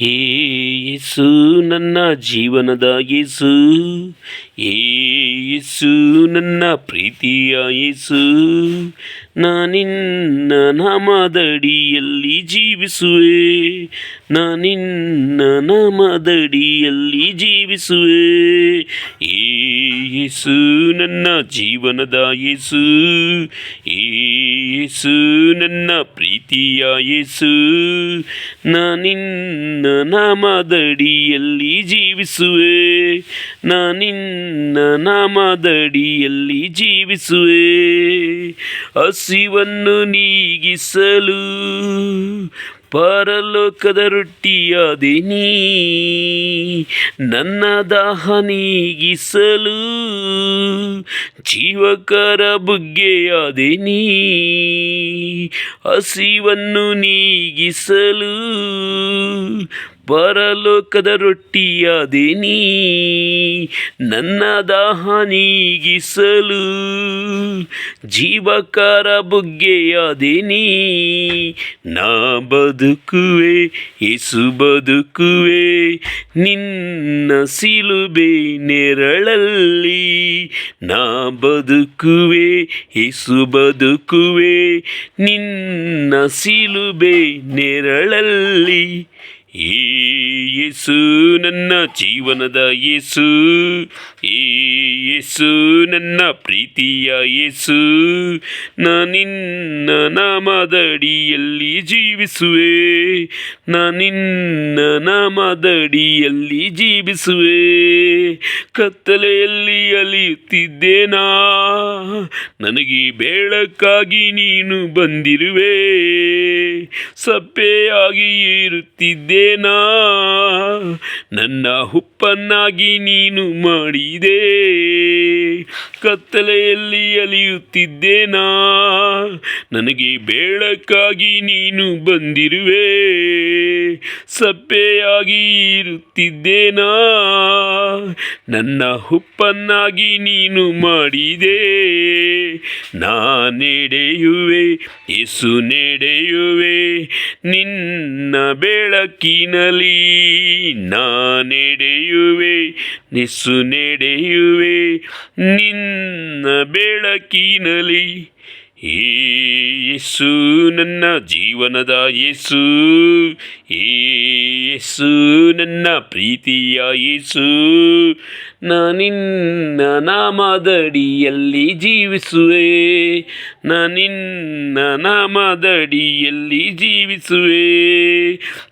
ಏ ಯೇಸು, ನನ್ನ ಜೀವನದ ಯೇಸು. ಏಸು ನನ್ನ ಪ್ರೀತಿಯ ಯೇಸು. ನಾನಿನ್ನ ನಾಮದಡಿಯಲ್ಲಿ ಜೀವಿಸುವೆ. ನಾನಿನ್ನ ನಾಮದಡಿಯಲ್ಲಿ ಜೀವಿಸುವೆ. ಏಸು ನನ್ನ ಜೀವನದ ಯೇಸು. ಏ ಯೇಸು ನನ್ನ ಪ್ರೀತಿಯ ಯೇಸು ನಾನಿನ್ನ ನಾಮದಡಿಯಲ್ಲಿ ಜೀವಿಸುವೆ. ನಾನಿನ್ನ ನಾಮದಡಿಯಲ್ಲಿ ಜೀವಿಸುವೆ. ಹಸಿವನ್ನು ನೀಗಿಸಲು ಪರಲೋಕದ ರೊಟ್ಟಿಯಾದೆ ನೀ ನನ್ನ ದಾಹ ನೀಗಿಸಲು ಜೀವಕರ ಬುಗ್ಗೆಯಾದೆ ನೀ ಹಸಿವನ್ನು ನೀಗಿಸಲು ಪರಲೋಕದ ರೊಟ್ಟಿಯಾದೆ ನೀ, ನನ್ನ ದಾಹ ನೀಗಿಸಲು. ಜೀವಕರ ಬುಗ್ಗೆಯಾದೆ ನೀ, ನಾ ಬದುಕುವೆ ಏಸು ಬದುಕುವೆ, ನಿನ್ನ ಸಿಲುಬೆ ನೆರಳಲ್ಲಿ. ನಾ ಬದುಕುವೆ ಏಸು ಬದುಕುವೆ, ನಿನ್ನ ಸಿಲುಬೆ ನೆರಳಲ್ಲಿ. ಏ ಯೇಸು, ನನ್ನ ಜೀವನದ ಯೇಸು. ಏ ಯೇಸು, ನನ್ನ ಪ್ರೀತಿಯ ಯೇಸು. ನಾನಿನ್ನ ನಾಮದಡಿಯಲ್ಲಿ ಜೀವಿಸುವೆ. ನಾನಿನ್ನ ನಾಮದಡಿಯಲ್ಲಿ ಜೀವಿಸುವೆ. ಕತ್ತಲೆಯಲ್ಲಿ ಅಲಿಯುತ್ತಿದ್ದೇನಾ ನನಗೆ ಬೆಳಕಾಗಿ ನೀನು ಬಂದಿರುವೆ. ಸಪ್ಪೆಯಾಗಿ ಇರುತ್ತಿದ್ದೇನಾ ನನ್ನ ಹುಪ್ಪನ್ನಾಗಿ ನೀನು ಮಾಡಿದೆ. ಕತ್ತಲೆಯಲ್ಲಿ ಅಲಿಯುತ್ತಿದ್ದೇನಾ? ನನಗೆ ಬೇಳಕ್ಕಾಗಿ ನೀನು ಬಂದಿರುವೆ. ಸಪ್ಪೆಯಾಗಿ ಇರುತ್ತಿದ್ದೇನಾ? ನನ್ನ ಹುಪ್ಪನ್ನಾಗಿ ನೀನು ಮಾಡಿದೆ. ನಾ ನಡೆಯುವೆ ಯೇಸು ನಡೆಯುವೆ, ನಿನ್ನ ಬೆಳಕಿನಲ್ಲಿ ನಾನೆಡೆಯುವೆ ನಿಸು ನೆಡೆಯುವೆ, ನಿನ್ನ ಬೆಳಕಿನಲ್ಲಿ. ಯೇಸು, ನನ್ನ ಜೀವನದ ಯೇಸು ಯೇಸು, ನನ್ನ ಪ್ರೀತಿಯ ಯೇಸು ನಾನಿನ್ನ ನಾಮದಡಿಯಲ್ಲಿ ಜೀವಿಸುವೆ. ನಾನಿನ್ನ ನಾಮದಡಿಯಲ್ಲಿ ಜೀವಿಸುವೆ.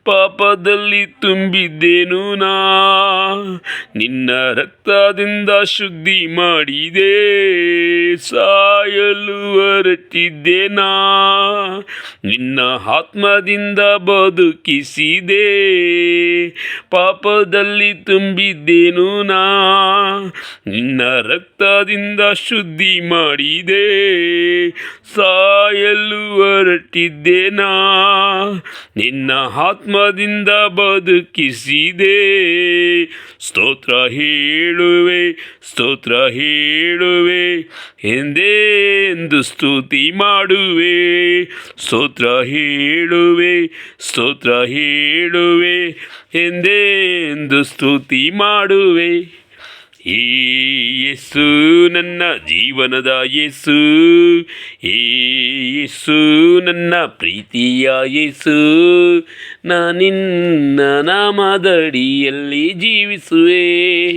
ಪಾಪದಲ್ಲಿ ತುಂಬಿದ್ದೇನು ನಾ? ನಿನ್ನ ರಕ್ತದಿಂದ ಶುದ್ಧಿ ಮಾಡಿದೆ. ಸಾಯಲು ಹೊರಟಿದ್ದೇನಾ ನಿನ್ನ ಆತ್ಮದಿಂದ ಬದುಕಿಸಿದೆ. ಪಾಪದಲ್ಲಿ ತುಂಬಿದ್ದೇನು ನಾ? ನಿನ್ನ ರಕ್ತದಿಂದ ಶುದ್ಧಿ ಮಾಡಿದೆ. ಸಾಯಲು ಹೊರಟಿದ್ದೇನಾ? ನಿನ್ನ ಆತ್ಮದಿಂದ ಬದುಕಿಸಿದೆ. ಸ್ತೋತ್ರ ಹೇಳುವೆ ಸ್ತೋತ್ರ ಹೇಳುವೆ, ಎಂದೆಂದು ಸ್ತುತಿ ಮಾಡುವೆ. ಸ್ತೋತ್ರ ಹೇಳುವೆ ಸ್ತೋತ್ರ ಹೇಳುವೆ, ಎಂದೆಂದು ಸ್ತುತಿ ಮಾಡುವೆ. ಈ ಯೇಸು, ನನ್ನ ಜೀವನದ ಯೇಸು. ಈ ಯೇಸು, ನನ್ನ ಪ್ರೀತಿಯ ಯೇಸು. ನಾನಿನ್ನ ನಾಮದಡಿಯಲ್ಲಿ ಜೀವಿಸುವೆ.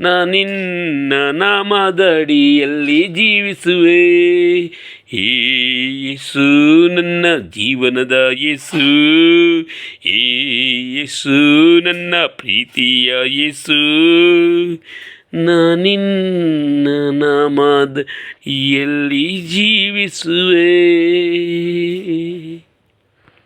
ನಾನಿನ್ನ ನಾಮದಡಿಯಲ್ಲಿ ಜೀವಿಸುವೆ. ಈ ಯೇಸು, ನನ್ನ ಜೀವನದ ಯೇಸು. ಈ ಯೇಸು, ನನ್ನ ಪ್ರೀತಿಯ ಯೇಸು. ನಾನಿನ್ನ ನಾಮದ ಎಲ್ಲಿ ಜೀವಿಸುವೆ?